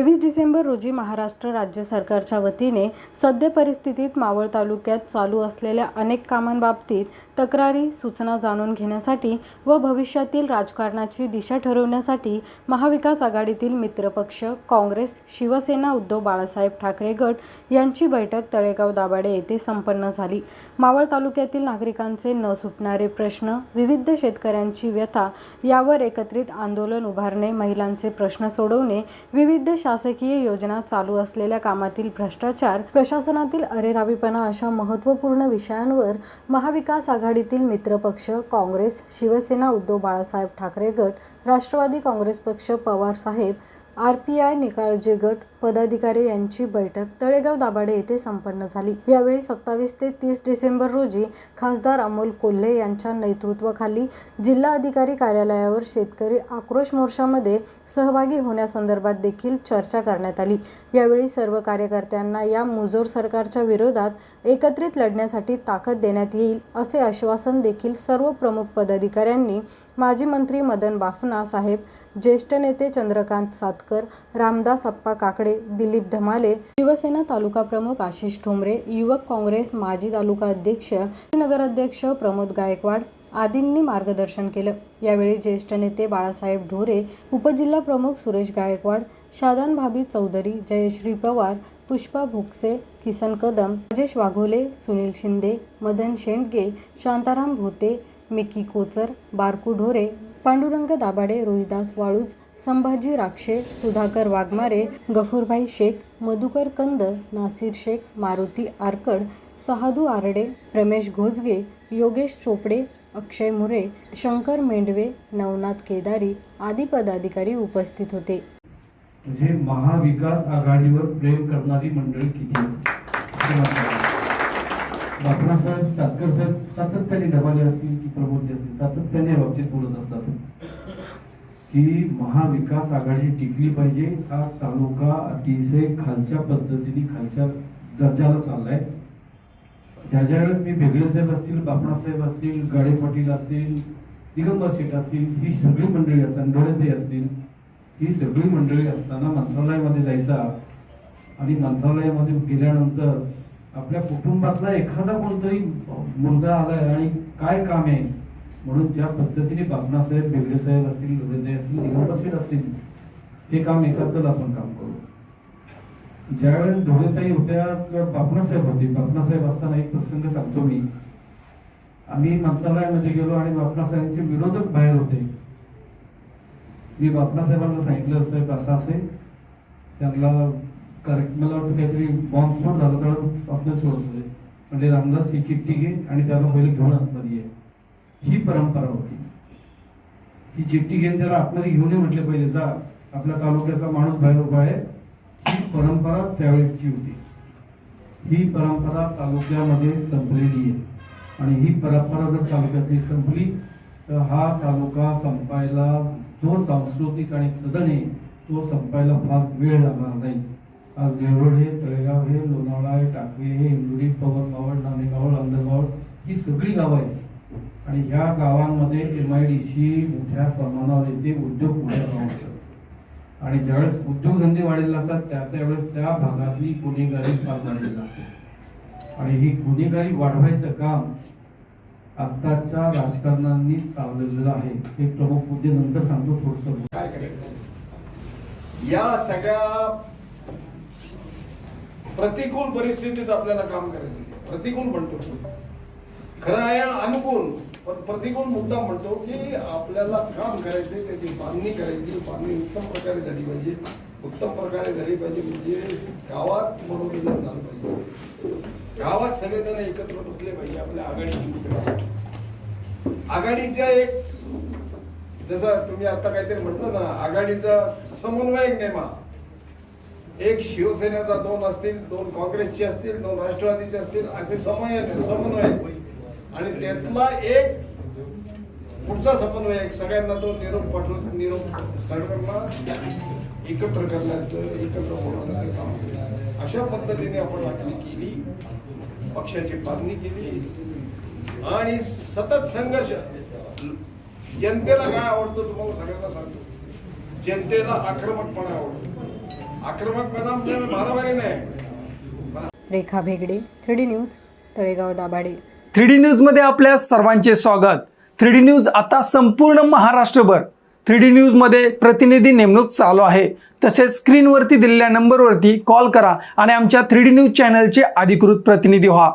तेवीस डिसेंबर रोजी महाराष्ट्र राज्य सरकारच्या वतीने सद्य परिस्थितीत मावळ तालुक्यात चालू असलेल्या अनेक कामांबाबतीत तक्रारी सूचना जाणून घेण्यासाठी व भविष्यातील राजकारणाची दिशा ठरवण्यासाठी महाविकास आघाडीतील मित्रपक्ष काँग्रेस शिवसेना उद्धव बाळासाहेब ठाकरे गट यांची बैठक तळेगाव दाभाडे येथे संपन्न झाली. मावळ तालुक्यातील नागरिकांचे न सुटणारे प्रश्न विविध शेतकऱ्यांची व्यथा यावर एकत्रित आंदोलन उभारणे महिलांचे प्रश्न सोडवणे विविध शासकीय योजना चालू असलेल्या कामातील भ्रष्टाचार प्रशासनातील अरेरावीपणा अशा महत्त्वपूर्ण विषयांवर महाविकास आघाडीतील मित्रपक्ष काँग्रेस शिवसेना उद्धव बाळासाहेब ठाकरे गट राष्ट्रवादी काँग्रेस पक्ष Pawar saheb R P I Nikalje गट पदाधिकारी यांची बैठक तळेगाव दाभाडे येथे संपन्न झाली. यावेळी सत्तावीस ते तीस डिसेंबर रोजी खासदार अमोल कोल्हे यांच्या नेतृत्वाखाली जिल्हा अधिकारी कार्यालयावर शेतकरी आक्रोश मोर्चामध्ये सहभागी होण्यासंदर्भात देखील चर्चा करण्यात आली. यावेळी सर्व कार्यकर्त्यांना या मुजोर सरकारच्या विरोधात एकत्रित लढण्यासाठी ताकद देण्यात येईल असे आश्वासन देखील सर्व प्रमुख पदाधिकाऱ्यांनी माजी मंत्री मदन बाफना साहेब ज्येष्ठ नेते चंद्रकांत सातकर रामदास अप्पा काकडे दिलीप धमाले शिवसेना तालुका प्रमुख आशिष ठोंबरे युवक काँग्रेस माजी तालुका अध्यक्ष नगराध्यक्ष प्रमोद गायकवाड आदींनी मार्गदर्शन केलं. यावेळी ज्येष्ठ नेते बाळासाहेब ढोरे उपजिल्हा प्रमुख सुरेश गायकवाड शादान भाभी चौधरी जयश्री पवार पुष्पा भुकसे किसन कदम राजेश वाघोले सुनील शिंदे मदन शेंडगे शांताराम भोते मिकी कोचर बारकू ढोरे पांडुरंग दाभाडे रोहिदास वाळूज संभाजी राक्षे सुधाकर वाघमारे गफूरभाई शेख मधुकर कंद नासिर शेख मारुती आरकड सहादू आरडे रमेश घोजगे योगेश चोपडे अक्षय मुरे शंकर मेंढवे नवनाथ केदारी आदी पदाधिकारी उपस्थित होते. म्हणजे महाविकास आघाडीवर प्रेम करणारी मंडळी किती? आहे? बापणासाहेब चातकर साहेब सातत्याने डबाले असतील की प्रबोधले असतील सातत्याने बाबतीत बोलत असतात की महाविकास आघाडी टिकली पाहिजे हा तालुका अतिशय खालच्या पद्धतीने खालच्या दर्जाला चाललाय ज्या ज्या वेळेस मी भेगडे साहेब असतील बापणासाहेब असतील गाडे पाटील असतील दिगंबर शेठ असतील ही सगळी मंडळी असतात डोळेते असतील ही सगळी मंडळी असताना मंत्रालयामध्ये जायचा आणि मंत्रालयामध्ये गेल्यानंतर आपल्या कुटुंबातला एखादा कोणतरी मुलगा आलाय आणि काय काम आहे? म्हणून ज्या पद्धतीने बापणासाहेब बेगडे साहेब असतील हृदय असतील दिगंबर असतील हे काम एकाच आपण काम करू. ज्यावेळेस ढोळेताई होत्या किंवा बापणासाहेब होते. बापणासाहेब असताना एक प्रसंग सांगतो मी. आम्ही मंत्रालयामध्ये गेलो आणि बापणासाहेबांचे विरोधक बाहेर होते. मी बापणासाहेबांना सांगितलं साहेब असं असेल. त्यांना कारण मला वाटतं काहीतरी बॉम्ब स्फोट झाला तर आपलं सोडत होते म्हणजे रामदास ही चिठ्ठी घे आणि त्याला पहिले घेऊन आतमध्ये ये. ही परंपरा होती. ही चिठ्ठी घेऊन त्याला आतमध्ये घेऊन म्हटले पहिले जा आपल्या तालुक्याचा माणूस बाहेर उभा आहे. ही परंपरा त्यावेळेची होती. ही परंपरा तालुक्यामध्ये संपलेली आहे. आणि ही परंपरा जर तालुक्यातली संपली तर हा तालुका संपायला जो सांस्कृतिक आणि सदन आहे तो संपायला फार वेळ लागणार नाही. आज देवरोड हे तळेगाव हे लोणावळा आहे टाकवे हे इंदुरी पवन मावळ नाणेगावळ अंधगावळ ही सगळी गावं आहेत. आणि ह्या गावांमध्ये एम आय डी सी मोठ्या प्रमाणावर येते उद्योग मोठ्या राहतात आणि ज्यावेळेस उद्योगधंदे वाढायला लागतात त्या त्यावेळेस त्या भागातली गुन्हेगारी फार वाढायला लागते. आणि ही गुन्हेगारी वाढवायचं काम आत्ताच्या राजकारणांनी चालवलेलं आहे. हे प्रमुख मुद्दे नंतर सांगतो थोडस काय करायचं? या सगळ्या प्रतिकूल परिस्थितीत आपल्याला काम करायचं आहे. प्रतिकूल म्हणतो. खरं आहे अनुकूल. पण प्रतिकूल मुद्दा म्हणतो की आपल्याला काम करायचे त्याची बांधणी करायची बांधणी उत्तम प्रकारे झाली पाहिजे. उत्तम प्रकारे झाली पाहिजे म्हणजे गावात मनोरंजन झालं पाहिजे. गावात सगळेजण एकत्र बसले पाहिजे आपल्या आघाडीची आघाडीच्या एक जसं तुम्ही आता काहीतरी म्हटलं ना आघाडीचा समन्वयक नेमा. एक शिवसेनेचा दोन असतील दोन काँग्रेसचे असतील दोन राष्ट्रवादीचे असतील असे समन्वय समन्वयक आणि त्यातला एक पुढचा समन्वय एक सगळ्यांना तो निरोप पाठवून निरोप सगळ्यांना एकत्र करण्याचं एकत्र बोलवण्याचं काम अशा पद्धतीने आपण वाटणी केली पक्षाची बांधणी केली. आणि सतत संघर्ष. जनतेला काय आवडतं तुम्हाला सगळ्यांना सांगतो. जनतेला आक्रमकपणा आवडतो. आक्रमकपणा म्हणजे मारामारी नाही. Rekha Bhegde three D news Talegaon Dabhade. Three D न्यूजमध्ये आपल्या सर्वांचे स्वागत. थ्री डी न्यूज आता संपूर्ण महाराष्ट्रभर. थ्री डी न्यूजमध्ये प्रतिनिधी नेमणूक चालू आहे. तसेच स्क्रीनवरती दिलेल्या नंबरवरती कॉल करा आणि आमच्या थ्री डी न्यूज चॅनलचे अधिकृत प्रतिनिधी व्हा.